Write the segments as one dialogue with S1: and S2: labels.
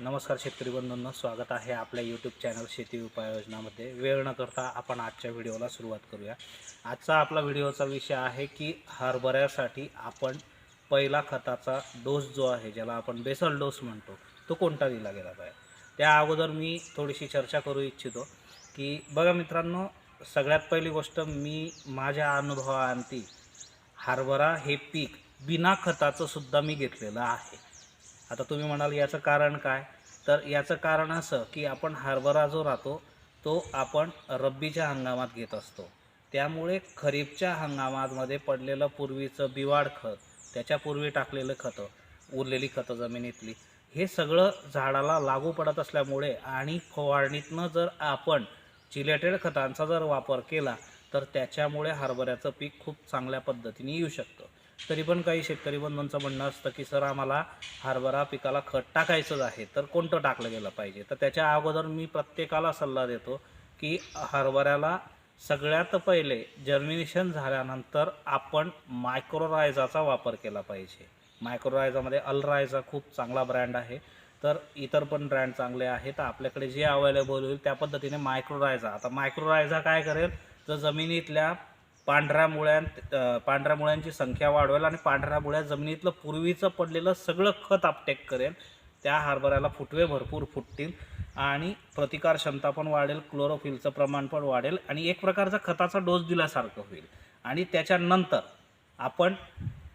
S1: नमस्कार शेतकरी बंधूंना स्वागत आहे आपल्या यूट्यूब चॅनल शेती उपाययोजनामध्ये वेळ न करता आपण आजच्या व्हिडिओला सुरुवात करूया. आजचा आपला व्हिडिओचा विषय आहे की हरभऱ्यासाठी आपण पहिला खताचा डोस जो आहे ज्याला आपण बेसल डोस म्हणतो तो कोणता दिला गेला पाहिजे? त्या अगोदर मी थोडीशी चर्चा करू इच्छितो की बघा मित्रांनो सगळ्यात पहिली गोष्ट मी माझ्या अनुभवाअंती हरभरा हे पीक बिना खताचं सुद्धा मी घेतलेलं आहे. आता तुम्ही म्हणाल याचं कारण काय? तर याचं कारण असं की आपण हरभरा जो राहतो तो आपण रब्बीच्या हंगामात घेत असतो. त्यामुळे खरीपच्या हंगामामध्ये पडलेलं पूर्वीचं बिवाड खत त्याच्यापूर्वी टाकलेलं खतं उरलेली खतं जमिनीतली हे सगळं झाडाला लागू पडत असल्यामुळे आणि फवारणीतनं जर आपण चिलेटेड खतांचा जर वापर केला तर त्याच्यामुळे हरभऱ्याचं पीक खूप चांगल्या पद्धतीने येऊ शकतं. तरी पण काही शेतकरी बंधूंचं म्हणणं असतं की सर आम्हाला हरभरा पिकाला खत टाकायचंच आहे तर कोणतं टाकलं गेलं पाहिजे? तर त्याच्या अगोदर मी प्रत्येकाला सल्ला देतो की हरभऱ्याला सगळ्यात पहिले जर्मिनेशन झाल्यानंतर आपण मायक्रोरायझाचा वापर केला पाहिजे. मायक्रोरायझामध्ये अलरायझा खूप चांगला ब्रँड आहे. तर इतर पण ब्रँड चांगले आहेत. आपल्याकडे जे अवेलेबल होईल त्या पद्धतीने मायक्रोरायझा आता मायक्रोरायझा काय करेल? तर जमिनीतल्या पांढऱ्या मुळ्यांत पांढऱ्या मुळ्यांची संख्या वाढवेल आणि पांढऱ्या मुळ्या जमिनीतलं पूर्वीचं पडलेलं सगळं खत आपटेक करेल. त्या हरभऱ्याला फुटवे भरपूर फुटतील आणि प्रतिकार क्षमता पण वाढेल क्लोरोफिलचं प्रमाण पण वाढेल आणि एक प्रकारचा खताचा डोस दिल्यासारखं होईल. आणि त्याच्यानंतर आपण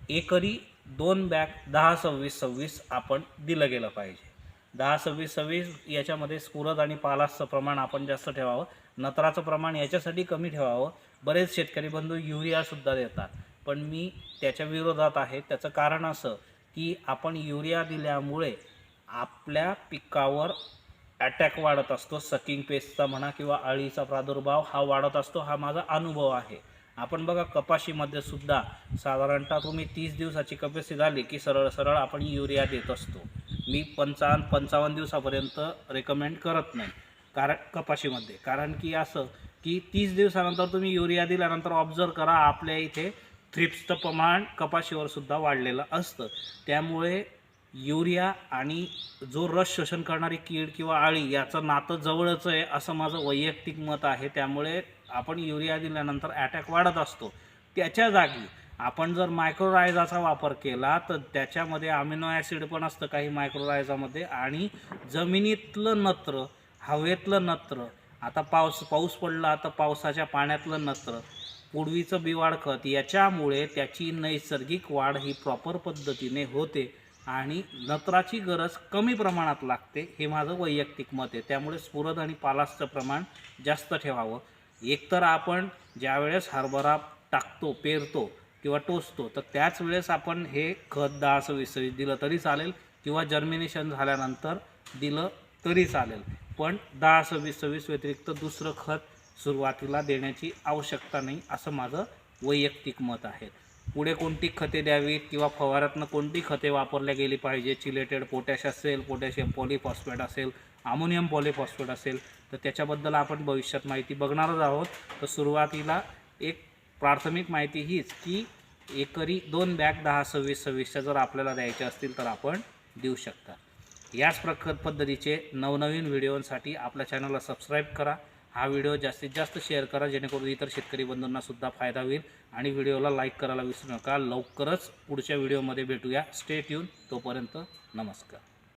S1: एकरी दोन बॅग दहा सव्वीस सव्वीस आपण दिलं गेलं पाहिजे. दहा सव्वीस सव्वीस याच्यामध्ये स्फुरद आणि पालासचं प्रमाण आपण जास्त ठेवावं. नत्राचं प्रमाण याच्यासाठी कमी ठेवावं. बरेच शेतकरी बंधू युरियासुद्धा देतात. पण मी त्याच्या विरोधात आहे. त्याचं कारण असं की आपण युरिया दिल्यामुळे आपल्या पिकावर अटॅक वाढत असतो. सकिंग पेस्टचा म्हणा किंवा अळीचा प्रादुर्भाव हा वाढत असतो. हा माझा अनुभव आहे. आपण बघा कपाशीमध्ये सुद्धा साधारणतः तुम्ही तीस दिवसाची कपाशी झाली की सरळ सरळ आपण युरिया देत असतो. मी पंचावन्न पंचावन्न दिवसापर्यंत रेकमेंड करत नाही. कारण कपाशीमध्ये. कारण की असं की तीस दिवसानंतर तुम्ही युरिया दिल्यानंतर ऑब्झर्व करा आपल्या इथे थ्रिप्सचं प्रमाण कपाशीवर सुद्धा वाढलेलं असतं. त्यामुळे युरिया आणि जो रस शोषण करणारी कीड किंवा आळी याचं नातं जवळच आहे असं माझं वैयक्तिक मत आहे. त्यामुळे आपण युरिया दिल्यानंतर ॲटॅक वाढत असतो. त्याच्या जागी आपण जर मायक्रोरायझाचा वापर केला तर त्याच्यामध्ये अमिनो ॲसिड पण असतं काही मायक्रोरायझामध्ये आणि जमिनीतलं नत्र हवेतलं नत्र आता पाऊस पाऊस पडला तर पावसाच्या पाण्यातलं नत्र पूर्वीचं बिवाड खत याच्यामुळे त्याची नैसर्गिक वाढ ही प्रॉपर पद्धतीने होते आणि नत्राची गरज कमी प्रमाणात लागते हे माझं वैयक्तिक मत आहे. त्यामुळे स्फुरद आणि पालासचं प्रमाण जास्त ठेवावं. एकतर आपण ज्यावेळेस हरभरा टाकतो पेरतो किंवा टोचतो तर त्याच वेळेस आपण हे खत दहा असं सव्वीस दिलं तरी चालेल किंवा जर्मिनेशन झाल्यानंतर दिलं तरी चालेल. पण दहा सव्वीस सव्वीस व्यतिरिक्त दुसरं खत सुरुवातीला देण्याची आवश्यकता नाही असं माझं वैयक्तिक मत आहे. पुढे कोणती खते द्यावीत किंवा फवाऱ्यातनं कोणती खते वापरल्या गेली पाहिजे चिलेटेड पोटॅश असेल पोटॅशियम पॉलिफॉस्फेट असेल अमोनियम पॉलिफॉस्फेट असेल तर त्याच्याबद्दल आपण भविष्यात माहिती बघणारच आहोत. तर सुरुवातीला एक प्राथमिक माहिती हीच की एकरी दोन बॅग दहा सव्वीस सव्वीसच्या जर आपल्याला द्यायच्या असतील तर आपण देऊ शकता. याच प्रकार पद्धतीचे नवनवीन व्हिडिओसाठी आपल्या चॅनलला सबस्क्राईब करा. हा व्हिडिओ जास्तीत जास्त शेअर करा जेणेकरून इतर शेतकरी बंधूंनासुद्धा फायदा होईल. आणि व्हिडिओला लाईक करायला विसरू नका. लवकरच पुढच्या व्हिडिओमध्ये भेटूया. स्टे ट्यून तोपर्यंत नमस्कार.